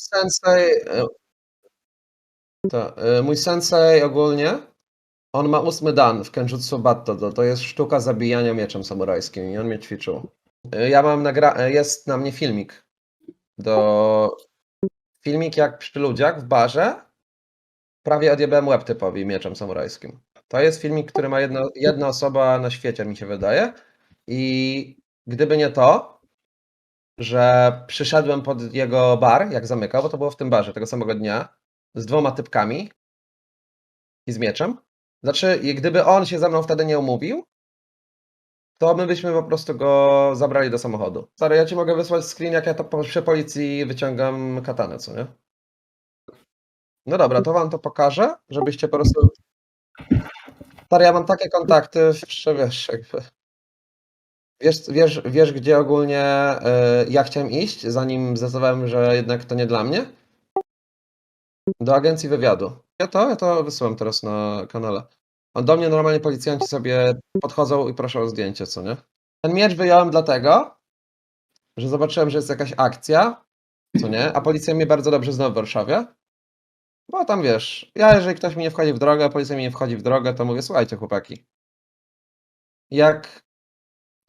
sensei, e to, e, mój sensei ogólnie, on ma 8 dan w Kenjutsu Batto, to to jest sztuka zabijania mieczem samurajskim i on mnie ćwiczył. E, ja mam nagra jest na mnie filmik do filmik jak przy ludziach w barze prawie odjebałem łeb typowi mieczem samurajskim. To jest filmik, który ma jedno, jedna osoba na świecie, mi się wydaje. I gdyby nie to, że przyszedłem pod jego bar, jak zamykał, bo to było w tym barze tego samego dnia, z dwoma typkami i z mieczem. Znaczy, gdyby on się ze mną wtedy nie umówił, to my byśmy po prostu go zabrali do samochodu. Stary, ja ci mogę wysłać screen, jak ja to przy policji wyciągam katanę, co nie? No dobra, to wam to pokażę, żebyście po prostu... Stary, ja mam takie kontakty, że wiesz, jakby... Wiesz, wiesz, wiesz gdzie ogólnie e, ja chciałem iść, zanim zdecydowałem, że jednak to nie dla mnie? Do agencji wywiadu. Ja to, ja to wysyłam teraz na kanale. A do mnie normalnie policjanci sobie podchodzą i proszą o zdjęcie, co nie? Ten miecz wyjąłem dlatego, że zobaczyłem, że jest jakaś akcja, co nie? A policja mnie bardzo dobrze zna w Warszawie. Bo tam wiesz, ja jeżeli ktoś mi nie wchodzi w drogę, policja mi nie wchodzi w drogę, to mówię, słuchajcie chłopaki, jak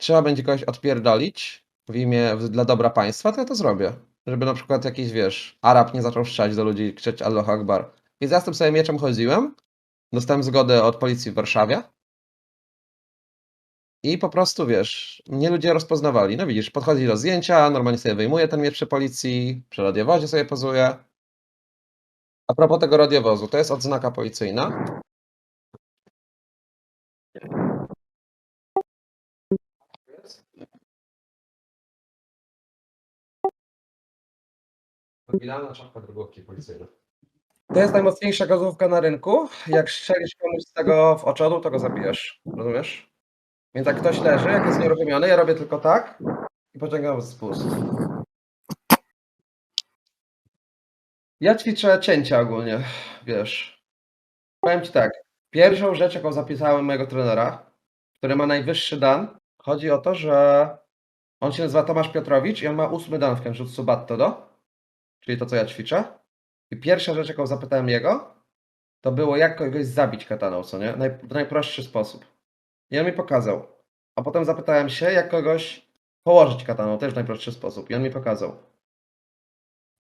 trzeba będzie kogoś odpierdolić w imię, dla dobra państwa, to ja to zrobię. Żeby na przykład jakiś, wiesz, Arab nie zaczął strzelać do ludzi krzyczeć Allah Akbar. Więc ja z tym sobie mieczem chodziłem, dostałem zgodę od policji w Warszawie i po prostu, wiesz, mnie ludzie rozpoznawali. No widzisz, podchodzi do zdjęcia, normalnie sobie wyjmuję ten miecz przy policji, przy radiowozie sobie pozuję. A propos tego radiowozu, to jest odznaka policyjna. Oryginalna czapka drogówki policyjna. To jest najmocniejsza gazówka na rynku. Jak strzelisz komuś z tego w oczodu, to go zabijesz. Rozumiesz? Więc jak ktoś leży, jak jest nieruchomiony, ja robię tylko tak i pociągam spust. Ja ćwiczę cięcia ogólnie, wiesz. Powiem ci tak. Pierwszą rzecz, jaką zapisałem mojego trenera, który ma najwyższy dan, chodzi o to, że on się nazywa Tomasz Piotrowicz i on ma ósmy dan w Kenjutsu Batto, czyli to, co ja ćwiczę. I pierwsza rzecz, jaką zapytałem jego, to było jak kogoś zabić kataną, co nie? W najprostszy sposób. I on mi pokazał. A potem zapytałem się, jak kogoś położyć kataną, też w najprostszy sposób. I on mi pokazał.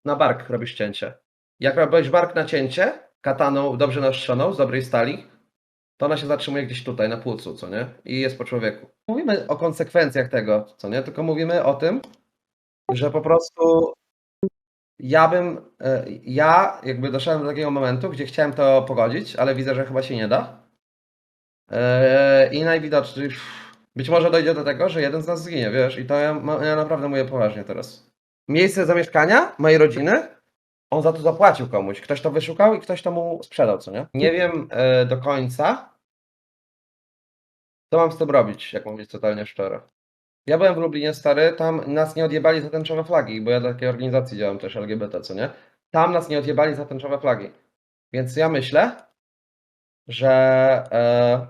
Na bark robisz cięcie. Jak robisz bark na cięcie, kataną dobrze nastrzoną, z dobrej stali, to ona się zatrzymuje gdzieś tutaj, na płucu, co nie? I jest po człowieku. Mówimy o konsekwencjach tego, co nie? Tylko mówimy o tym, że po prostu ja bym, e, ja jakby doszedłem do takiego momentu, gdzie chciałem to pogodzić, ale widzę, że chyba się nie da. E, I najwidoczniej, być może dojdzie do tego, że jeden z nas zginie, wiesz, i to ja, ja naprawdę mówię poważnie teraz. Miejsce zamieszkania mojej rodziny, on za to zapłacił komuś. Ktoś to wyszukał i ktoś to mu sprzedał, co nie? Nie wiem e, do końca, co mam z tym robić, jak być totalnie szczery. Ja byłem w Lublinie stary, tam nas nie odjebali za tęczowe flagi, bo ja dla takiej organizacji działam też LGBT, co nie? Tam nas nie odjebali za tęczowe flagi. Więc ja myślę, że e,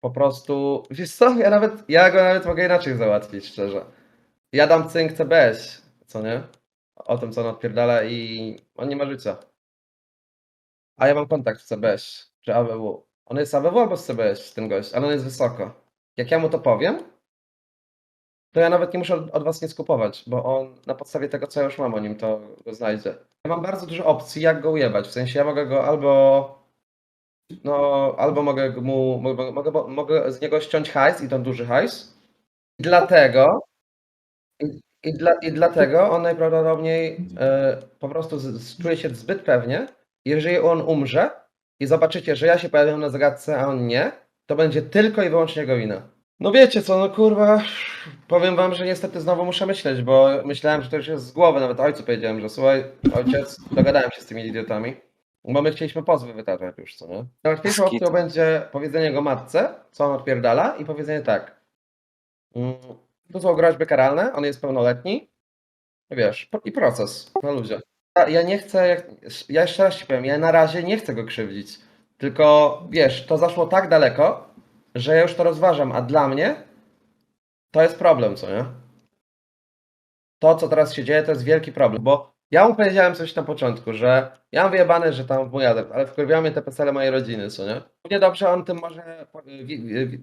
po prostu, wiesz co, ja nawet, ja go nawet mogę inaczej załatwić, szczerze. Ja dam cynk CBS, co nie? O tym, co on odpierdala i on nie ma życia. A ja mam kontakt w CBS, czy AWW. On jest AWW albo z CBS, ten gość, ale on jest wysoko. Jak ja mu to powiem, to ja nawet nie muszę od, was nic kupować, bo on na podstawie tego, co ja już mam o nim, to go znajdzie. Ja mam bardzo dużo opcji, jak go ujebać. W sensie ja mogę go albo. No, albo mogę mu. Mogę, mogę, mogę z niego ściąć hajs i to duży hajs. I dlatego. I, i, dla, I dlatego on najprawdopodobniej e, po prostu z, z, czuje się zbyt pewnie. Jeżeli on umrze i zobaczycie, że ja się pojawiam na zagadce, a on nie, to będzie tylko i wyłącznie jego wina. No wiecie co, no kurwa, powiem wam, że niestety znowu muszę myśleć, bo myślałem, że to już jest z głowy, nawet ojcu powiedziałem, że słuchaj, ojciec, dogadałem się z tymi idiotami, bo my chcieliśmy pozwy wytaczać już, co nie? Najłatwiejszą opcją będzie powiedzenie go matce, co on odpierdala i powiedzenie tak, mm, to są groźby karalne, on jest pełnoletni, wiesz, i proces na ludzie. Ja, nie chcę, ja jeszcze raz ci powiem, ja na razie nie chcę go krzywdzić, tylko wiesz, to zaszło tak daleko, że ja już to rozważam, a dla mnie to jest problem, co nie? to, co teraz się dzieje, to jest wielki problem, bo ja mu powiedziałem coś na początku, że ja mam wyjebane, że tam adres, ale wkurwiają mnie te PESEL mojej rodziny, co nie? Równie dobrze on tym może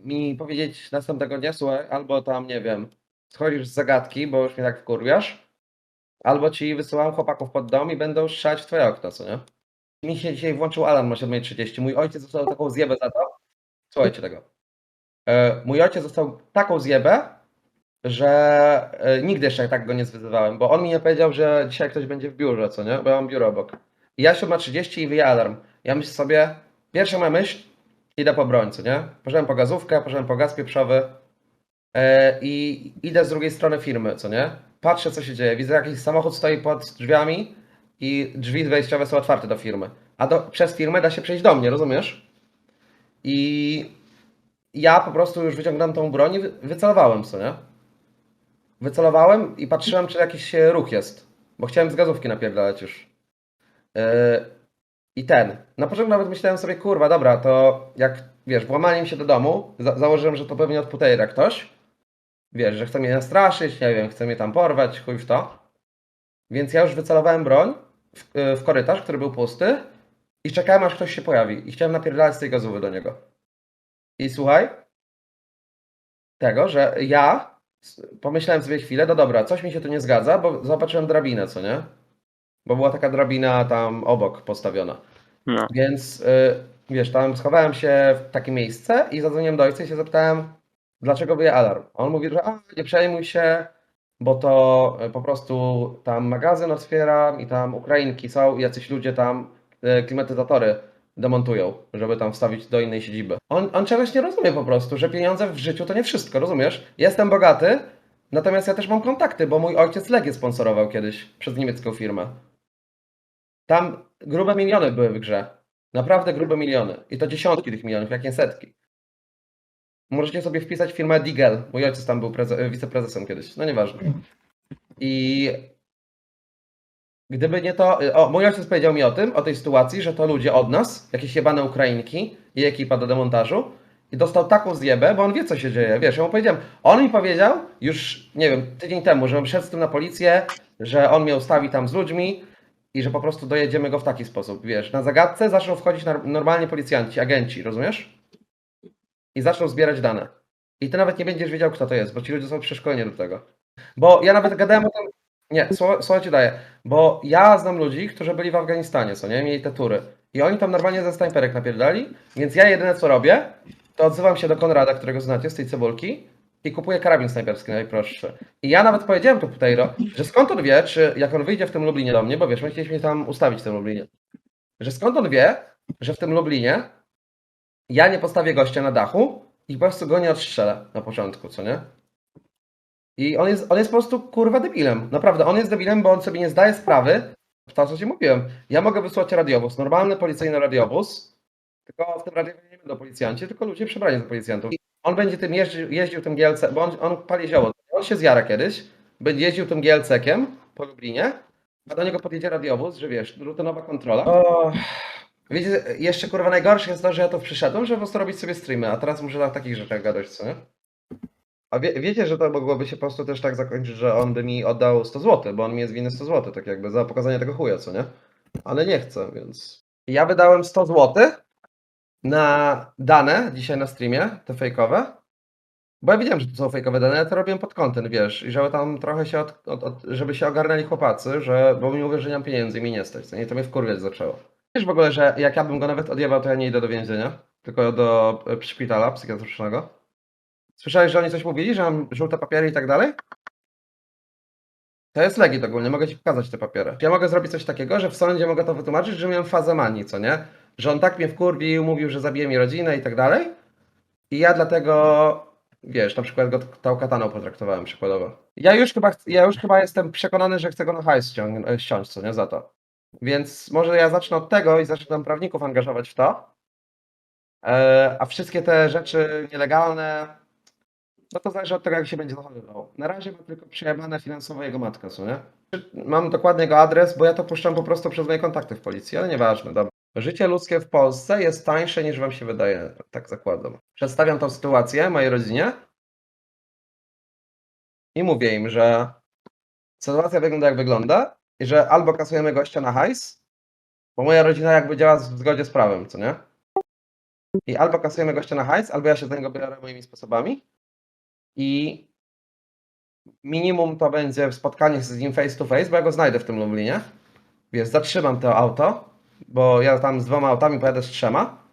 mi powiedzieć następnego dnia, słuchaj, albo tam, nie wiem, schodzisz z zagadki, bo już mnie tak wkurwiasz, albo ci wysyłam chłopaków pod dom i będą strzelać w twoje okno, co nie? Mi się dzisiaj włączył alarm o 7.30. Mój ojciec dostał taką zjebę za to. Słuchajcie tego. E, Mój ojciec dostał taką zjebę, że e, nigdy jeszcze tak go nie zwyzywałem, bo on mi nie powiedział, że dzisiaj ktoś będzie w biurze, co nie? Bo ja mam biuro obok. I ja 7.30 i wyje alarm. Ja myślę sobie, pierwsza moja myśl, idę po broń, co nie? Poszedłem po gazówkę, poszedłem po gaz pieprzowy e, i idę z drugiej strony firmy, co nie? Patrzę, co się dzieje. Widzę, jakiś samochód stoi pod drzwiami i drzwi wejściowe są otwarte do firmy. A do, przez firmę da się przejść do mnie, rozumiesz? I ja po prostu już wyciągnąłem tą broń i wy- wycelowałem, co? Wycelowałem i patrzyłem, czy jakiś ruch jest, bo chciałem z gazówki napierdalać już. Yy, I ten. Na początku nawet myślałem sobie, kurwa, dobra, to jak, wiesz, włamaniem się do domu, za założyłem, że to pewnie od putejra ktoś, wiesz, że chce mnie nastraszyć, nie wiem, chce mnie tam porwać, chuj w to. Więc ja już wycelowałem broń w, yy, w korytarz, który był pusty i czekałem, aż ktoś się pojawi. I chciałem napierdalać z tej gazówy do niego. I słuchaj, tego, że ja pomyślałem sobie chwilę, no dobra, coś mi się tu nie zgadza, bo zobaczyłem drabinę, co nie? Bo była taka drabina tam obok postawiona. No. Więc y, wiesz, tam schowałem się w takie miejsce i zadzwoniłem do ojca i się zapytałem, dlaczego wyje alarm. A on mówi, że a, nie przejmuj się, bo to y, po prostu tam magazyn otwieram i tam Ukrainki są i jacyś ludzie tam y, klimatyzatory demontują, żeby tam wstawić do innej siedziby. On, on czegoś nie rozumie po prostu, że pieniądze w życiu to nie wszystko, rozumiesz? Jestem bogaty, natomiast ja też mam kontakty, bo mój ojciec Legię sponsorował kiedyś przez niemiecką firmę. Tam grube miliony były w grze. Naprawdę grube miliony. I to dziesiątki tych milionów, jak nie setki. Możecie sobie wpisać firmę Digel. Mój ojciec tam był preze- wiceprezesem kiedyś. No nieważne. I gdyby nie to... O, mój ojciec powiedział mi o tym, o tej sytuacji, że to ludzie od nas, jakieś jebane Ukrainki i ekipa do demontażu i dostał taką zjebę, bo on wie, co się dzieje. Wiesz, ja mu powiedziałem, on mi powiedział już, nie wiem, tydzień temu, żebym szedł z tym na policję, że on mnie ustawi tam z ludźmi i że po prostu dojedziemy go w taki sposób, wiesz, na zagadce zaczną wchodzić normalnie policjanci, agenci, rozumiesz? I zaczną zbierać dane. I ty nawet nie będziesz wiedział, kto to jest, bo ci ludzie są przeszkoleni do tego. Bo ja nawet gadałem o tym, nie, ci daję, bo ja znam ludzi, którzy byli w Afganistanie, co nie, mieli te tury. I oni tam normalnie ze snajperek napierdali, więc ja jedyne co robię, to odzywam się do Konrada, którego znacie z tej cebulki i kupuję karabin snajperski najprostszy. I ja nawet powiedziałem tu Putejro, że skąd on wie, czy jak on wyjdzie w tym Lublinie do mnie, bo wiesz, my chcieliśmy tam ustawić w tym Lublinie, że skąd on wie, że w tym Lublinie ja nie postawię gościa na dachu i po prostu go nie odstrzelę na początku, co nie? I on jest, on jest po prostu kurwa debilem. Naprawdę, on jest debilem, bo on sobie nie zdaje sprawy, to co ci mówiłem. Ja mogę wysłać radiowóz, normalny policyjny radiowóz, tylko w tym radiowozie nie będą policjanci, tylko ludzie przebrani za policjantów. I on będzie tym jeździł, jeździł tym GLC, bo on, on pali zioło. On się zjara kiedyś, będzie jeździł tym GLC-kiem po Lublinie, a do niego podjedzie radiowóz, że wiesz, rutynowa kontrola. O, wiecie, jeszcze kurwa najgorsze jest to, że ja tu przyszedłem, żeby po prostu robić sobie streamy, a teraz muszę na takich rzeczach gadać, co nie? A wie, wiecie, że to mogłoby się po prostu też tak zakończyć, że on by mi oddał 100 zł, bo on mi jest winny 100 zł, tak jakby za pokazanie tego chuja, co nie? Ale nie chcę, więc... Ja wydałem 100 zł na dane dzisiaj na streamie, te fejkowe, bo ja wiedziałem, że to są fejkowe dane, ja to robiłem pod content, wiesz, i żeby tam trochę się, od, od, od, żeby się ogarnęli chłopacy, że, bo mi mówią, że nie mam pieniędzy i mi nie stać, co nie? To mnie wkurwiać zaczęło. Wiesz w ogóle, że jak ja bym go nawet odjebał, to ja nie idę do więzienia, tylko do e, szpitala psychiatrycznego. Słyszałeś, że oni coś mówili, że mam żółte papiery i tak dalej? To jest legit ogólnie, mogę ci pokazać te papiery. Ja mogę zrobić coś takiego, że w sądzie mogę to wytłumaczyć, że miałem fazę manii, co nie? Że on tak mnie wkurwił, mówił, że zabije mi rodzinę i tak dalej. I ja dlatego, wiesz, na przykład go tą kataną potraktowałem przykładowo. Ja już chyba, ja już chyba jestem przekonany, że chcę go na hajs e, ściąć, co nie, za to. Więc może ja zacznę od tego i zacznę tam prawników angażować w to. E, a wszystkie te rzeczy nielegalne, no to zależy od tego, jak się będzie zachowywał. Na razie ma tylko przejebane finansowo jego matka, co nie? Mam dokładnie jego adres, bo ja to puszczam po prostu przez moje kontakty w policji, ale nieważne, dobra. Życie ludzkie w Polsce jest tańsze niż wam się wydaje, tak zakładam. Przedstawiam tą sytuację mojej rodzinie i mówię im, że sytuacja wygląda jak wygląda że albo kasujemy gościa na hajs, bo moja rodzina jakby działa w zgodzie z prawem, co nie? I albo kasujemy gościa na hajs, albo ja się z niego biorę moimi sposobami i minimum to będzie spotkanie z nim face to face, bo ja go znajdę w tym Lublinie. Wiesz, zatrzymam to auto, bo ja tam z dwoma autami pojadę z trzema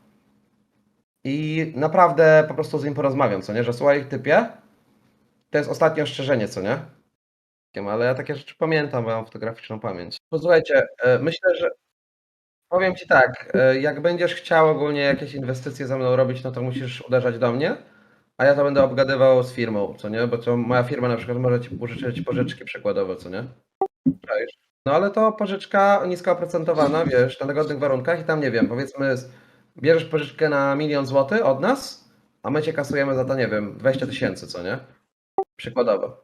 i naprawdę po prostu z nim porozmawiam, co nie? Że słuchaj, typie, to jest ostatnie ostrzeżenie, co nie? Ale ja takie rzeczy pamiętam, bo mam fotograficzną pamięć. Posłuchajcie, e, myślę, że powiem Ci tak, e, jak będziesz chciał ogólnie jakieś inwestycje ze mną robić, no to musisz uderzać do mnie, a ja to będę obgadywał z firmą, co nie? Bo to moja firma na przykład może Ci pożyczyć pożyczki przykładowe, co nie? No ale to pożyczka nisko oprocentowana, wiesz, na dogodnych warunkach i tam nie wiem, powiedzmy, bierzesz pożyczkę na milion złotych od nas, a my Cię kasujemy za to, nie wiem, 20 tysięcy, co nie? Przykładowo.